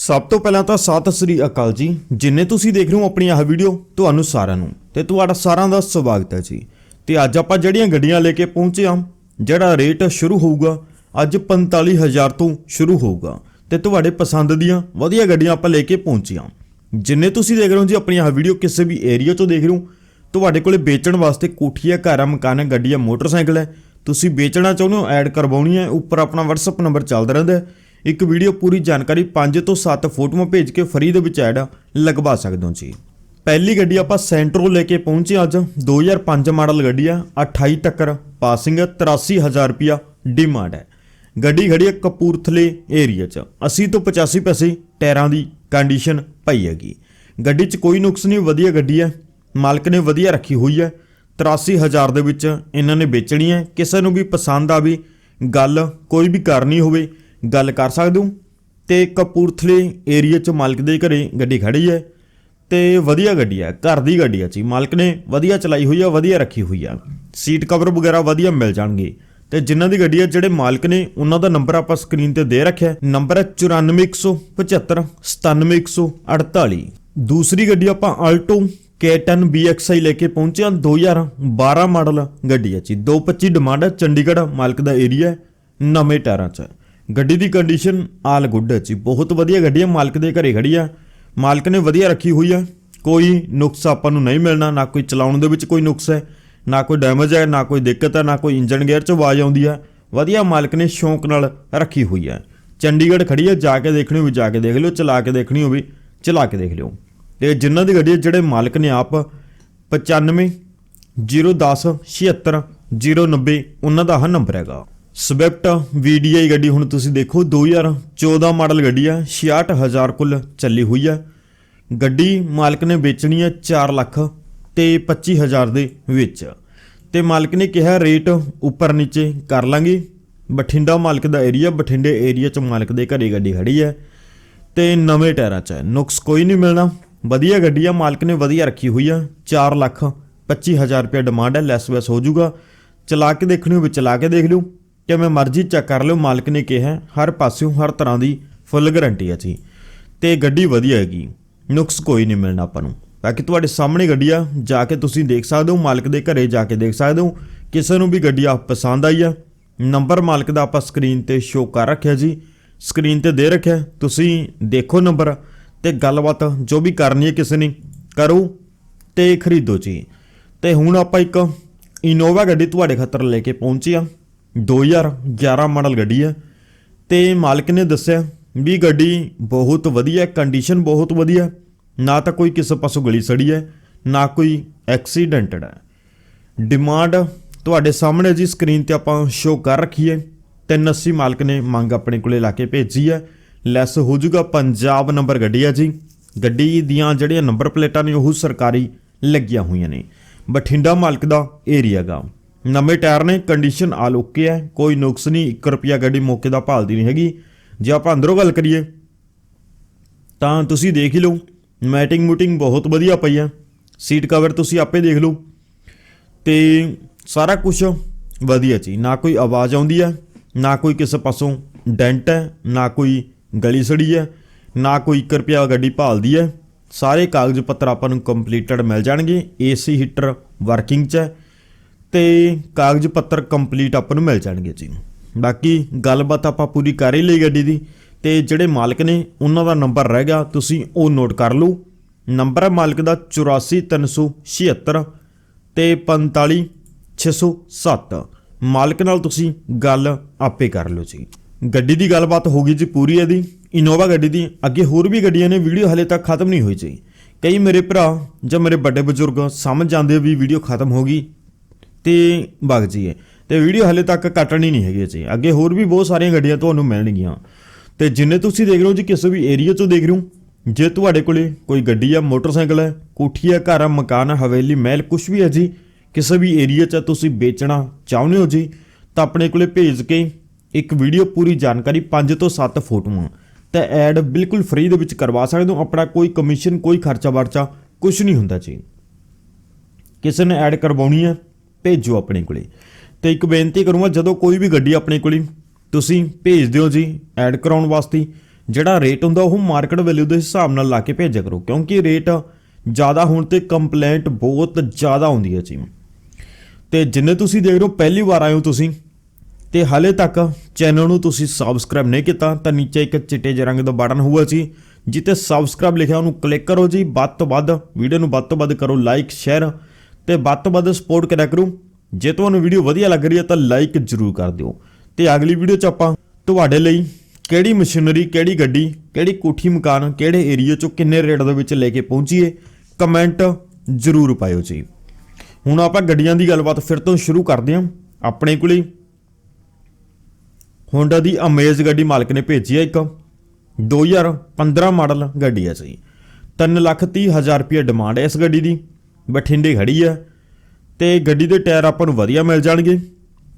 ਸਭ ਤੋਂ ਪਹਿਲਾਂ ਤਾਂ ਸਤਿ ਸ੍ਰੀ ਅਕਾਲ ਜੀ। ਜਿੰਨੇ ਤੁਸੀਂ ਦੇਖ ਰਹੇ ਹੋ ਆਪਣੀ ਆਹ ਵੀਡੀਓ, ਤੁਹਾਨੂੰ ਸਾਰਿਆਂ ਨੂੰ। ਤੇ ਤੁਹਾਡਾ ਸਾਰਿਆਂ ਦਾ ਸਵਾਗਤ ਹੈ ਜੀ। ਤੇ ਅੱਜ ਆਪਾਂ ਜਿਹੜੀਆਂ ਗੱਡੀਆਂ ਲੈ ਕੇ ਪਹੁੰਚੇ ਹਾਂ, ਜਿਹੜਾ ਰੇਟ ਸ਼ੁਰੂ ਹੋਊਗਾ, ਅੱਜ 45000 ਤੋਂ ਸ਼ੁਰੂ ਹੋਊਗਾ। ਤੇ ਤੁਹਾਡੇ ਪਸੰਦ ਦੀਆਂ ਵਧੀਆ ਗੱਡੀਆਂ ਆਪਾਂ ਲੈ ਕੇ ਪਹੁੰਚੇ ਹਾਂ। ਜਿੰਨੇ ਤੁਸੀਂ ਦੇਖ ਰਹੇ ਹੋ ਜੀ ਆਪਣੀ ਆਹ ਵੀਡੀਓ ਕਿਸੇ ਵੀ ਏਰੀਆ ਤੋਂ ਦੇਖ ਰਹੇ ਹੋ, ਤੁਹਾਡੇ ਕੋਲੇ ਵੇਚਣ ਵਾਸਤੇ ਕੋਠੀ ਹੈ ਘਰ ਹੈ ਮਕਾਨ ਹੈ ਗੱਡੀ ਹੈ ਮੋਟਰਸਾਈਕਲ ਹੈ। ਤੁਸੀਂ ਵੇਚਣਾ ਚਾਹੁੰਦੇ ਹੋ ਐਡ ਕਰਵਾਉਣੀ ਹੈ, ਉੱਪਰ ਆਪਣਾ WhatsApp ਨੰਬਰ ਚੱਲਦਾ ਰਹਿੰਦਾ ਹੈ। ਇੱਕ ਵੀਡੀਓ ਪੂਰੀ ਜਾਣਕਾਰੀ 5 ਤੋਂ 7 ਫੋਟੋਆਂ ਭੇਜ ਕੇ ਫਰੀ ਦੇ ਵਿੱਚ ਐਡ ਲਗਵਾ ਸਕਦੇ ਹੋ ਜੀ। ਪਹਿਲੀ ਗੱਡੀ ਆਪਾਂ ਸੈਂਟਰੋ ਲੈ ਕੇ ਪਹੁੰਚੇ ਅੱਜ। 2005 ਮਾਡਲ ਗੱਡੀ ਆ 28 ਟੱਕਰ, ਪਾਸਿੰਗ 83000 ਰੁਪਿਆ ਡਿਮਾਂਡ ਹੈ। ਗੱਡੀ ਖੜੀ ਹੈ ਕਪੂਰਥਲੇ ਏਰੀਆ 'ਚ। 80 ਤੋਂ 85 ਪੈਸੇ ਟਾਇਰਾਂ ਦੀ ਕੰਡੀਸ਼ਨ ਪਈ ਹੈਗੀ। ਗੱਡੀ 'ਚ ਕੋਈ ਨੁਕਸ ਨਹੀਂ, ਵਧੀਆ ਗੱਡੀ ਹੈ। ਮਾਲਕ ਨੇ ਵਧੀਆ ਰੱਖੀ ਹੋਈ ਹੈ। 83000 ਦੇ ਵਿੱਚ ਇਹਨਾਂ ਨੇ ਵੇਚਣੀ ਹੈ। ਕਿਸੇ ਨੂੰ ਵੀ ਪਸੰਦ ਆਵੇ, ਗੱਲ ਕੋਈ ਵੀ ਕਰਨੀ ਹੋਵੇ ਗੱਲ ਕਰ ਸਕਦੇ ਹੋ। ਤੇ ਕਪੂਰਥਲੇ ਏਰੀਆ 'ਚ ਮਾਲਕ ਦੇ ਘਰੇ ਗੱਡੀ ਖੜੀ ਹੈ ਤੇ ਵਧੀਆ ਗੱਡੀ ਹੈ, ਘਰ ਦੀ ਗੱਡੀ ਹੈ ਜੀ। ਮਾਲਕ ਨੇ ਵਧੀਆ ਚਲਾਈ ਹੋਈ ਹੈ, ਵਧੀਆ ਰੱਖੀ ਹੋਈ ਹੈ। ਸੀਟ ਕਵਰ ਵਗੈਰਾ ਵਧੀਆ ਮਿਲ ਜਾਣਗੇ। ਤੇ ਜਿਨ੍ਹਾਂ ਦੀ ਗੱਡੀ ਹੈ, ਜਿਹੜੇ ਮਾਲਕ ਨੇ ਉਹਨਾਂ ਦਾ ਨੰਬਰ ਆਪਾਂ ਸਕਰੀਨ ਤੇ ਦੇ ਰੱਖਿਆ ਹੈ। ਨੰਬਰ ਹੈ 94175 97148 ਦੂਸਰੀ ਗੱਡੀ ਆਪਾਂ ਆਲਟੋ K10 BXI ਲੈ ਕੇ ਪਹੁੰਚੇ ਹਾਂ। 2012 ਮਾਡਲ ਗੱਡੀ ਹੈ ਜੀ। 225 ਡਿਮਾਂਡ ਹੈ। ਚੰਡੀਗੜ੍ਹ ਮਾਲਕ ਦਾ ਏਰੀਆ ਨਵੇਂ ਟਾਇਰਾਂ 'ਚ। ਗੱਡੀ ਦੀ ਕੰਡੀਸ਼ਨ ਆਲ ਗੁੱਡ ਹੈ ਜੀ। ਬਹੁਤ ਵਧੀਆ ਗੱਡੀ ਹੈ, ਮਾਲਕ ਦੇ ਘਰੇ ਖੜੀ ਆ। ਮਾਲਕ ਨੇ ਵਧੀਆ ਰੱਖੀ ਹੋਈ ਹੈ ਕੋਈ ਨੁਕਸ ਆਪਾਂ ਨੂੰ ਨਹੀਂ ਮਿਲਣਾ, ਨਾ ਕੋਈ ਚਲਾਉਣ ਦੇ ਵਿੱਚ ਕੋਈ ਨੁਕਸ ਹੈ, ਨਾ ਕੋਈ ਡੈਮੇਜ ਹੈ, ਨਾ ਕੋਈ ਦਿੱਕਤ ਹੈ, ਨਾ ਕੋਈ ਇੰਜਨ ਗੇਅਰ 'ਚ ਆਵਾਜ਼ ਆਉਂਦੀ ਹੈ ਵਧੀਆ ਮਾਲਕ ਨੇ ਸ਼ੌਂਕ ਨਾਲ ਰੱਖੀ ਹੋਈ ਹੈ ਚੰਡੀਗੜ੍ਹ ਖੜੀ ਹੈ ਜਾ ਕੇ ਦੇਖਣੀ ਹੋਵੇ ਜਾ ਕੇ ਦੇਖ ਲਿਓ, ਚਲਾ ਕੇ ਦੇਖਣੀ ਹੋਵੇ ਚਲਾ ਕੇ ਦੇਖ ਲਿਓ। ਤੇ ਜਿਨ੍ਹਾਂ ਦੀ ਗੱਡੀ ਜਿਹੜੇ ਮਾਲਕ ਨੇ ਆਪ 95 010 76 090 ਉਹਨਾਂ ਦਾ ਆਹ ਨੰਬਰ ਹੈਗਾ। ਸਵਿਫਟ VDI ਗੱਡੀ ਹੁਣ ਤੁਸੀਂ ਦੇਖੋ 2014 ਮਾਡਲ ਗੱਡੀ ਆ 66000 ਕੁੱਲ ਚੱਲੀ ਹੋਈ ਆ। ਗੱਡੀ ਮਾਲਕ ਨੇ ਵੇਚਣੀ ਹੈ 4 ਲੱਖ ਤੇ 25000 ਦੇ ਵਿੱਚ। ਤੇ ਮਾਲਕ ਨੇ ਕਿਹਾ, ਰੇਟ ਉੱਪਰ ਨੀਚੇ ਕਰ ਲਾਂਗੇ। ਬਠਿੰਡਾ ਮਾਲਕ ਦਾ ਏਰੀਆ, ਬਠਿੰਡੇ ਏਰੀਆ ਚ ਮਾਲਕ ਦੇ ਘਰੇ ਗੱਡੀ ਖੜੀ ਹੈ ਤੇ ਨਵੇਂ ਟਾਇਰਾਂ 'ਚ ਹੈ ਨੁਕਸ ਕੋਈ ਨਹੀਂ ਮਿਲਣਾ। ਵਧੀਆ ਗੱਡੀ ਆ, ਮਾਲਕ ਨੇ ਵਧੀਆ ਰੱਖੀ ਹੋਈ ਆ। 4 ਲੱਖ 25000 ਰੁਪਏ ਡਿਮਾਂਡ ਹੈ ਲੈਸ ਵੈਸ ਹੋ ਜਾਊਗਾ। ਚਲਾ ਕੇ ਦੇਖਣੀ ਹੋਵੇ, ਚਲਾ ਕੇ ਦੇਖ ਲਿਓ। ਕਿਵੇਂ ਮਰਜ਼ੀ ਚੈੱਕ ਕਰ ਲਿਓ, ਮਾਲਕ ਨੇ ਕਿਹਾ, ਹਰ ਪਾਸਿਓਂ ਹਰ ਤਰ੍ਹਾਂ ਦੀ ਫੁੱਲ ਗਾਰੰਟੀ ਹੈ ਜੀ। ਤੇ ਗੱਡੀ ਵਧੀਆ ਹੈਗੀ, ਨੁਕਸ ਕੋਈ ਨਹੀਂ ਮਿਲਣਾ ਆਪਾਂ ਨੂੰ। ਬਾਕੀ ਤੁਹਾਡੇ ਸਾਹਮਣੇ ਗੱਡੀ ਆ, ਜਾ ਕੇ ਤੁਸੀਂ ਦੇਖ ਸਕਦੇ ਹੋ, ਮਾਲਕ ਦੇ ਘਰੇ ਜਾ ਕੇ ਦੇਖ ਸਕਦੇ ਹੋ। ਕਿਸੇ ਨੂੰ ਵੀ ਗੱਡੀ ਆ ਪਸੰਦ ਆਈ ਆ, ਨੰਬਰ ਮਾਲਕ ਦਾ ਆਪਾਂ ਸਕਰੀਨ ਤੇ ਸ਼ੋ ਕਰ ਰੱਖਿਆ ਜੀ। ਸਕਰੀਨ ਤੇ ਦੇ ਰੱਖਿਆ, ਤੁਸੀਂ ਦੇਖੋ ਨੰਬਰ ਤੇ ਗੱਲਬਾਤ ਜੋ ਵੀ ਕਰਨੀ ਹੈ ਕਿਸੇ ਨੇ ਕਰੋ ਤੇ ਖਰੀਦੋ ਜੀ। ਤੇ ਹੁਣ ਆਪਾਂ ਇੱਕ ਇਨੋਵਾ ਗੱਡੀ ਤੁਹਾਡੇ ਖਾਤਰ ਲੈ ਕੇ ਪਹੁੰਚੀ ਆ। 2011 ਮਾਡਲ ਗੱਡੀ ਹੈ ਤੇ ਮਾਲਕ ਨੇ ਦੱਸਿਆ ਵੀ ਗੱਡੀ ਬਹੁਤ ਵਧੀਆ ਕੰਡੀਸ਼ਨ ਬਹੁਤ ਵਧੀਆ। ਨਾ ਤਾਂ ਕੋਈ ਕਿਸੇ ਪਾਸੋਂ ਗਲੀ ਸੜੀ ਹੈ ਨਾ ਕੋਈ ਐਕਸੀਡੈਂਟਡ ਹੈ ਡਿਮਾਂਡ ਤੁਹਾਡੇ ਸਾਹਮਣੇ ਜੀ ਸਕਰੀਨ ਤੇ ਆਪਾਂ ਸ਼ੋ ਕਰ ਰੱਖੀ ਹੈ 380 ਮਾਲਕ ਨੇ ਮੰਗ ਆਪਣੇ ਕੋਲੇ ਲਾ ਕੇ ਭੇਜੀ ਹੈ ਲੈਸ ਹੋ ਜਾਊਗਾ ਪੰਜਾਬ ਨੰਬਰ ਗੱਡੀ ਹੈ ਜੀ। ਗੱਡੀ ਦੀਆਂ ਜਿਹੜੀਆਂ ਨੰਬਰ ਪਲੇਟਾਂ ਨੇ ਉਹ ਸਰਕਾਰੀ ਲੱਗੀਆਂ ਹੋਈਆਂ ਨੇ। ਬਠਿੰਡਾ ਮਾਲਕ ਦਾ ਏਰੀਆ ਗਾ। ਨਵੇਂ ਟਾਇਰ ਨੇ ਕੰਡੀਸ਼ਨ ਆਲ ਓਕੇ ਹੈ। ਕੋਈ ਨੁਕਸ ਨਹੀਂ 1 ਰੁਪਿਆ ਗੱਡੀ ਮੌਕੇ ਦਾ ਭਾਲਦੀ ਨਹੀਂ ਹੈਗੀ। ਜੇ ਆਪਾਂ ਅੰਦਰੋਂ ਗੱਲ ਕਰੀਏ, ਤਾਂ ਤੁਸੀਂ ਦੇਖ ਹੀ ਲਓ, ਮੈਟਿੰਗ ਮੂਟਿੰਗ ਬਹੁਤ ਵਧੀਆ ਪਈ ਹੈ ਸੀਟ ਕਵਰ ਤੁਸੀਂ ਆਪੇ ਦੇਖ ਲਓ। ਤੇ ਸਾਰਾ ਕੁਝ ਵਧੀਆ ਜੀ। ਨਾ ਕੋਈ ਆਵਾਜ਼ ਆਉਂਦੀ ਹੈ ਨਾ ਕੋਈ ਕਿਸੇ ਪਾਸੋਂ ਡੈਂਟ ਹੈ, ਨਾ ਕੋਈ ਗਲੀ ਸੜੀ ਹੈ, ਨਾ ਕੋਈ 1 ਰੁਪਿਆ ਗੱਡੀ ਭਾਲਦੀ ਹੈ। ਸਾਰੇ ਕਾਗਜ਼ ਪੱਤਰ ਆਪਾਂ ਨੂੰ ਕੰਪਲੀਟਡ ਮਿਲ ਜਾਣਗੇ। ਏਸੀ ਹੀਟਰ ਵਰਕਿੰਗ 'ਚ ਹੈ। ਤੇ ਕਾਗਜ਼ ਪੱਤਰ ਕੰਪਲੀਟ ਆਪਾਂ ਨੂੰ ਮਿਲ ਜਾਣਗੇ ਜੀ। ਬਾਕੀ ਗੱਲਬਾਤ ਆਪਾਂ ਪੂਰੀ ਕਰ ਹੀ ਲਈ ਗੱਡੀ ਦੀ ਤੇ ਜਿਹੜੇ ਮਾਲਕ ਨੇ, ਉਹਨਾਂ ਦਾ ਨੰਬਰ ਰਹਿ ਗਿਆ, ਤੁਸੀਂ ਉਹ ਨੋਟ ਕਰ ਲਓ। ਨੰਬਰ ਹੈ ਮਾਲਕ ਦਾ 84376 ਤੇ 45607 ਮਾਲਕ ਨਾਲ ਤੁਸੀਂ ਗੱਲ ਆਪੇ ਕਰ ਲਓ ਜੀ। ਗੱਡੀ ਦੀ ਗੱਲਬਾਤ ਹੋ ਗਈ ਜੀ ਪੂਰੀ ਇਹਦੀ। ਇਨੋਵਾ ਗੱਡੀ ਦੀ, ਅੱਗੇ ਹੋਰ ਵੀ ਗੱਡੀਆਂ ਨੇ, ਵੀਡੀਓ ਹਲੇ ਤੱਕ ਖਤਮ ਨਹੀਂ ਹੋਈ ਜੀ। ਕਈ ਮੇਰੇ ਭਰਾ ਜਾਂ ਮੇਰੇ ਵੱਡੇ ਬਜ਼ੁਰਗ ਸਮਝ ਜਾਂਦੇ ਵੀ ਵੀਡੀਓ ਖਤਮ ਹੋ ਗਈ। ਤੇ ਵਗ ਜੀਏ ਤੇ ਵੀਡੀਓ ਹਲੇ ਤੱਕ ਕੱਟਣੀ ਨਹੀਂ ਹੈਗੀ ਜੀ ਅੱਗੇ ਹੋਰ ਵੀ ਬਹੁਤ ਸਾਰੀਆਂ ਗੱਡੀਆਂ ਤੁਹਾਨੂੰ ਮਿਲਣਗੀਆਂ। ਤੇ ਜਿੰਨੇ ਤੁਸੀਂ ਦੇਖ ਰਹੇ ਹੋ ਜੀ, ਕਿਸੇ ਵੀ ਏਰੀਆ ਚੋਂ ਦੇਖ ਰਹੇ ਹੋ, ਜੇ ਤੁਹਾਡੇ ਕੋਲੇ ਕੋਈ ਗੱਡੀ ਆ, ਮੋਟਰਸਾਈਕਲ ਹੈ ਕੋਠੀ ਆ, ਘਰ ਆ, ਮਕਾਨ ਹੈ ਹਵੇਲੀ, ਮਹਿਲ ਕੁਝ ਵੀ ਹੈ ਜੀ, ਕਿਸੇ ਵੀ ਏਰੀਆ 'ਚ ਤੁਸੀਂ ਵੇਚਣਾ ਚਾਹੁੰਦੇ ਹੋ ਜੀ, ਤਾਂ ਆਪਣੇ ਕੋਲੇ ਭੇਜ ਕੇ ਇੱਕ ਵੀਡੀਓ ਪੂਰੀ ਜਾਣਕਾਰੀ 5 ਤੋਂ 7 ਫੋਟੋਆਂ। ਤੇ ਐਡ ਬਿਲਕੁਲ ਫ੍ਰੀ ਦੇ ਵਿੱਚ ਕਰਵਾ ਸਕਦੇ ਹੋ। ਆਪਣਾ ਕੋਈ ਕਮਿਸ਼ਨ ਕੋਈ ਖਰਚਾ ਵਰਚਾ ਕੁਝ ਨਹੀਂ ਹੁੰਦਾ ਜੀ। ਕਿਸੇ ਨੇ ਐਡ ਕਰਵਾਉਣੀ ਹੈ ਭੇਜੋ ਆਪਣੇ ਕੋਲੇ। ਤੇ ਇੱਕ ਬੇਨਤੀ ਕਰੂੰਗਾ, ਜਦੋਂ ਕੋਈ ਵੀ ਗੱਡੀ ਆਪਣੇ ਕੋਲੇ ਤੁਸੀਂ ਭੇਜ ਦਿਓ ਜੀ, ਐਡ ਕਰਾਉਣ ਵਾਸਤੇ, ਜਿਹੜਾ ਰੇਟ ਹੁੰਦਾ ਉਹ ਮਾਰਕੀਟ ਵੈਲਿਊ ਦੇ ਹਿਸਾਬ ਨਾਲ ਲਾ ਕੇ ਭੇਜਿਆ ਕਰੋ, ਕਿਉਂਕਿ ਰੇਟ ਜ਼ਿਆਦਾ ਹੋਣ ਤੇ ਕੰਪਲੇਂਟ ਬਹੁਤ ਜ਼ਿਆਦਾ ਆਉਂਦੀ ਹੈ ਜੀ। ਤੇ ਜਿੰਨੇ ਤੁਸੀਂ ਦੇਖ ਰਹੇ ਹੋ, ਪਹਿਲੀ ਵਾਰ ਆਏ ਹੋ ਤੁਸੀਂ, ਤੇ ਹਾਲੇ ਤੱਕ ਚੈਨਲ ਨੂੰ ਤੁਸੀਂ ਸਬਸਕ੍ਰਾਈਬ ਨਹੀਂ ਕੀਤਾ, ਤਾਂ ਨੀਚੇ ਇੱਕ ਚਿੱਟੇ ਜਿਹੇ ਰੰਗ ਦਾ ਬਟਨ ਹੋਊਗਾ ਜੀ ਜਿੱਤੇ ਸਬਸਕ੍ਰਾਈਬ ਲਿਖਿਆ, ਉਹਨੂੰ ਕਲਿੱਕ ਕਰੋ ਜੀ, ਵੱਧ ਤੋਂ ਵੱਧ ਵੀਡੀਓ ਨੂੰ ਵੱਧ ਤੋਂ ਵੱਧ ਕਰੋ ਲਾਈਕ ਸ਼ੇਅਰ ਤੇ ਵੱਧ ਤੋਂ ਵੱਧ ਸਪੋਰਟ ਕਰਿਆ ਕਰੋ। ਜੇ ਤੁਹਾਨੂੰ ਵੀਡੀਓ ਵਧੀਆ ਲੱਗ ਰਹੀ ਹੈ ਤਾਂ ਲਾਈਕ ਜ਼ਰੂਰ ਕਰ ਦਿਓ। ਤੇ ਅਗਲੀ ਵੀਡੀਓ 'ਚ ਆਪਾਂ ਤੁਹਾਡੇ ਲਈ ਕਿਹੜੀ ਮਸ਼ੀਨਰੀ ਕਿਹੜੀ ਗੱਡੀ, ਕਿਹੜੀ ਕੋਠੀ ਮਕਾਨ, ਕਿਹੜੇ ਏਰੀਆ 'ਚੋਂ ਕਿੰਨੇ ਰੇਟ ਦੇ ਵਿੱਚ ਲੈ ਕੇ ਪਹੁੰਚੀਏ ਕਮੈਂਟ ਜ਼ਰੂਰ ਪਾਇਓ ਜੀ। ਹੁਣ ਆਪਾਂ ਗੱਡੀਆਂ ਦੀ ਗੱਲਬਾਤ ਫਿਰ ਤੋਂ ਸ਼ੁਰੂ ਕਰਦੇ ਹਾਂ। ਆਪਣੇ ਕੋਲੇ ਹੋਂਡਾ ਦੀ ਅਮੇਜ਼ ਗੱਡੀ ਮਾਲਕ ਨੇ ਭੇਜੀ ਹੈ ਇੱਕ। 2015 ਮਾਡਲ ਗੱਡੀ ਹੈ ਜੀ। 3 ਲੱਖ ਤੀਹ ਹਜ਼ਾਰ ਰੁਪਏ ਡਿਮਾਂਡ ਹੈ ਇਸ ਗੱਡੀ ਦੀ। ਬਠਿੰਡੇ ਖੜੀ ਹੈ ਤੇ ਗੱਡੀ ਦੇ ਟਾਇਰ ਆਪਾਂ ਨੂੰ ਵਧੀਆ ਮਿਲ ਜਾਣਗੇ।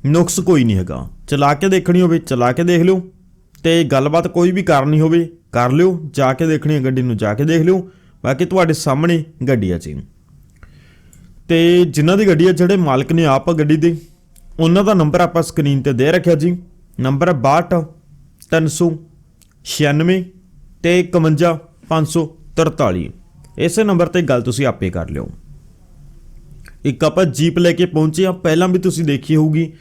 ਨੁਕਸ ਕੋਈ ਨਹੀਂ ਹੈਗਾ। ਚਲਾ ਕੇ ਦੇਖਣੀ ਹੋਵੇ, ਚਲਾ ਕੇ ਦੇਖ ਲਿਓ। ਤੇ ਗੱਲਬਾਤ ਕੋਈ ਵੀ ਕਰਨੀ ਹੋਵੇ, ਕਰ ਲਿਓ। ਜਾ ਕੇ ਦੇਖਣੀ ਹੈ ਗੱਡੀ ਨੂੰ, ਜਾ ਕੇ ਦੇਖ ਲਿਓ। ਬਾਕੀ ਤੁਹਾਡੇ ਸਾਹਮਣੇ ਗੱਡੀ ਹੈ ਜੀ ਤੇ ਜਿਨ੍ਹਾਂ ਦੀ ਗੱਡੀ ਹੈ ਜਿਹੜੇ ਮਾਲਕ ਨੇ ਆਪ ਗੱਡੀ ਦੇ, ਉਹਨਾਂ ਦਾ ਨੰਬਰ ਆਪਾਂ ਸਕਰੀਨ ਤੇ ਦੇ ਰੱਖਿਆ ਜੀ। ਨੰਬਰ ਹੈ 62 396 ਤੇ 51 543 ਇਸੇ ਨੰਬਰ ਤੇ ਗੱਲ ਤੁਸੀਂ ਆਪੇ ਕਰ ਲਿਓ। ਇੱਕ ਆਪਾਂ ਜੀਪ ਲੈ ਕੇ ਪਹੁੰਚੇ ਆ ਪਹਿਲਾਂ ਵੀ ਤੁਸੀਂ ਦੇਖੀ ਹੋਊਗੀ।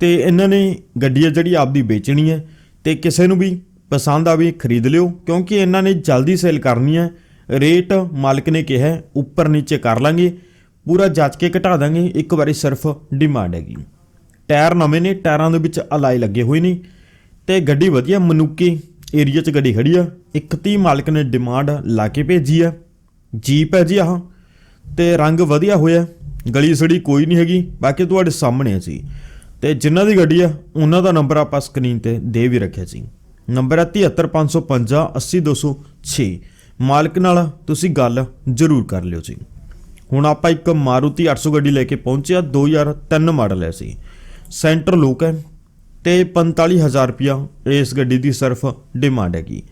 ਤੇ ਇਹਨਾਂ ਨੇ ਗੱਡੀ ਹੈ ਜਿਹੜੀ ਆਪਦੀ ਵੇਚਣੀ ਹੈ, ਤੇ ਕਿਸੇ ਨੂੰ ਵੀ ਪਸੰਦ ਆਵੇ ਖਰੀਦ ਲਿਓ, ਕਿਉਂਕਿ ਇਹਨਾਂ ਨੇ ਜਲਦੀ ਸੇਲ ਕਰਨੀ ਹੈ। ਰੇਟ ਮਾਲਕ ਨੇ ਕਿਹਾ ਉੱਪਰ ਨੀਚੇ ਕਰ ਲਾਂਗੇ। ਪੂਰਾ ਜਾਂਚ ਕੇ ਘਟਾ ਦਾਂਗੇ, ਇੱਕ ਵਾਰੀ ਸਿਰਫ ਡਿਮਾਂਡ ਹੈਗੀ। ਟਾਇਰ ਨਵੇਂ ਨੇ, ਟਾਇਰਾਂ ਦੇ ਵਿੱਚ ਅਲਾਈ ਲੱਗੇ ਹੋਏ ਨੇ। ਤੇ ਗੱਡੀ ਵਧੀਆ ਮਨੂਕੇ ਏਰੀਆ 'ਚ ਗੱਡੀ ਖੜੀ ਆ। 31 ਮਾਲਕ ਨੇ ਡਿਮਾਂਡ ਲਾ ਕੇ ਭੇਜੀ ਆ। ਜੀਪ ਹੈ ਜੀ ਆਹ, ਤੇ ਰੰਗ ਵਧੀਆ ਹੋਇਆ। ਗਲੀ ਸੜੀ ਕੋਈ ਨਹੀਂ ਹੈਗੀ, ਬਾਕੀ ਤੁਹਾਡੇ ਸਾਹਮਣੇ ਸੀ ਤੇ ਜਿਨ੍ਹਾਂ ਦੀ ਗੱਡੀ ਆ, ਉਹਨਾਂ ਦਾ ਨੰਬਰ ਆਪਾਂ ਸਕਰੀਨ ਤੇ ਦੇ ਵੀ ਰੱਖਿਆ ਸੀ ਨੰਬਰ ਹੈ 73550 80206 ਮਾਲਕ ਨਾਲ ਤੁਸੀਂ ਗੱਲ ਜ਼ਰੂਰ ਕਰ ਲਿਓ ਜੀ। ਹੁਣ ਆਪਾਂ ਇੱਕ ਮਾਰੂਤੀ 800 ਗੱਡੀ ਲੈ ਕੇ ਪਹੁੰਚੇ ਆ 2003 ਮਾਡਲ ਹੈ ਸੀ ਸੈਂਟਰ ਲੋਕ ਹੈ ਤੇ 45000 ਰੁਪਿਆ ਇਸ ਗੱਡੀ ਦੀ ਸਿਰਫ ਡਿਮਾਂਡ ਹੈਗੀ।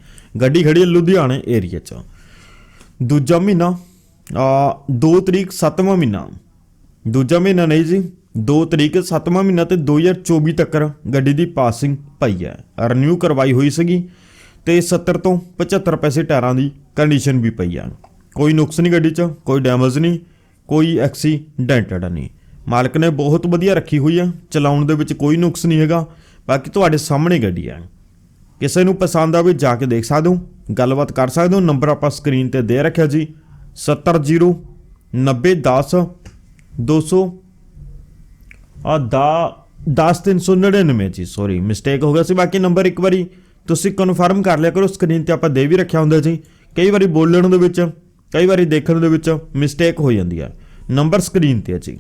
ਗੱਡੀ ਖੜੀ ਹੈ ਲੁਧਿਆਣੇ ਏਰੀਆ 'ਚ। ਦੂਜਾ ਮਹੀਨਾ, ਆ 2 ਤਰੀਕ 7ਵਾਂ ਮਹੀਨਾ। ਦੂਜਾ ਮਹੀਨਾ ਨਹੀਂ ਜੀ 2 ਤਰੀਕ 7ਵਾਂ ਮਹੀਨਾ ਤੇ 2024 ਤੱਕ ਗੱਡੀ ਦੀ ਪਾਸਿੰਗ ਪਈ ਹੈ। ਰੀਨਿਊ ਕਰਵਾਈ ਹੋਈ ਸੀਗੀ ਤੇ 70 ਤੋਂ 75 ਪੈਸੇ ਟਾਇਰਾਂ ਦੀ ਕੰਡੀਸ਼ਨ ਵੀ ਪਈ ਹੈ ਕੋਈ ਨੁਕਸ ਨਹੀਂ ਗੱਡੀ 'ਚ, ਕੋਈ ਡੈਮੇਜ ਨਹੀਂ, ਕੋਈ ਐਕਸੀਡੈਂਟਡ ਨਹੀਂ। ਮਾਲਕ ਨੇ ਬਹੁਤ ਵਧੀਆ ਰੱਖੀ ਹੋਈ ਹੈ ਚਲਾਉਣ ਦੇ ਵਿੱਚ ਕੋਈ ਨੁਕਸ ਨਹੀਂ ਹੈਗਾ। ਬਾਕੀ ਤੁਹਾਡੇ ਸਾਹਮਣੇ ਗੱਡੀ ਹੈ ਕਿਸੇ ਨੂੰ ਪਸੰਦ ਆਵੇ ਜਾ ਕੇ ਦੇਖ ਸਕਦੇ ਹੋ। ਗੱਲਬਾਤ ਕਰ ਸਕਦੇ ਹੋ, ਨੰਬਰ ਆਪਾਂ ਸਕਰੀਨ ਤੇ ਦੇ ਰੱਖਿਆ ਜੀ। 70 90 10 200 ਆ ਦਾ 10399 ਜੀ ਸੌਰੀ ਮਿਸਟੇਕ ਹੋ ਗਿਆ ਸੀ। ਬਾਕੀ ਨੰਬਰ ਇੱਕ ਵਾਰੀ ਤੁਸੀਂ ਕਨਫਰਮ ਕਰ ਲਿਆ ਕਰੋ ਸਕਰੀਨ ਤੇ ਆਪਾਂ ਦੇ ਵੀ ਰੱਖਿਆ ਹੁੰਦਾ ਜੀ। ਕਈ ਵਾਰੀ ਬੋਲਣ ਦੇ ਵਿੱਚ, ਕਈ ਵਾਰੀ ਦੇਖਣ ਦੇ ਵਿੱਚ ਮਿਸਟੇਕ ਹੋ ਜਾਂਦੀ ਹੈ। ਨੰਬਰ ਸਕਰੀਨ ਤੇ ਹੈ ਜੀ।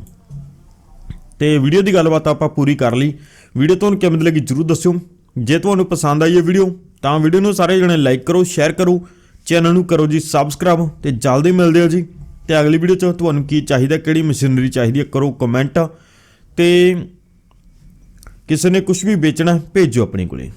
ਤੇ ਵੀਡੀਓ ਦੀ ਗੱਲਬਾਤ ਆਪਾਂ ਪੂਰੀ ਕਰ ਲਈ। ਵੀਡੀਓ ਤੁਹਾਨੂੰ ਕਿਵੇਂ ਲੱਗੀ ਜਰੂਰ ਦੱਸਿਓ। ਜੇ ਤੁਹਾਨੂੰ ਪਸੰਦ ਆਈ ਇਹ ਵੀਡੀਓ ਤਾਂ ਵੀਡੀਓ ਨੂੰ ਸਾਰੇ ਜਣੇ ਲਾਈਕ ਕਰੋ ਸ਼ੇਅਰ ਕਰੋ। ਚੈਨਲ ਨੂੰ ਕਰੋ ਜੀ ਸਬਸਕ੍ਰਾਈਬ ਤੇ ਜਲਦੀ ਮਿਲਦੇ ਆ ਜੀ। ਤੇ ਅਗਲੀ ਵੀਡੀਓ 'ਚ ਤੁਹਾਨੂੰ ਕੀ ਚਾਹੀਦਾ, ਕਿਹੜੀ ਮਸ਼ੀਨਰੀ ਚਾਹੀਦੀ ਹੈ, ਕਰੋ ਕਮੈਂਟ ਤੇ ਕਿਸੇ ਨੇ ਕੁਝ ਵੀ ਵੇਚਣਾ ਭੇਜੋ ਆਪਣੇ ਕੋਲੇ।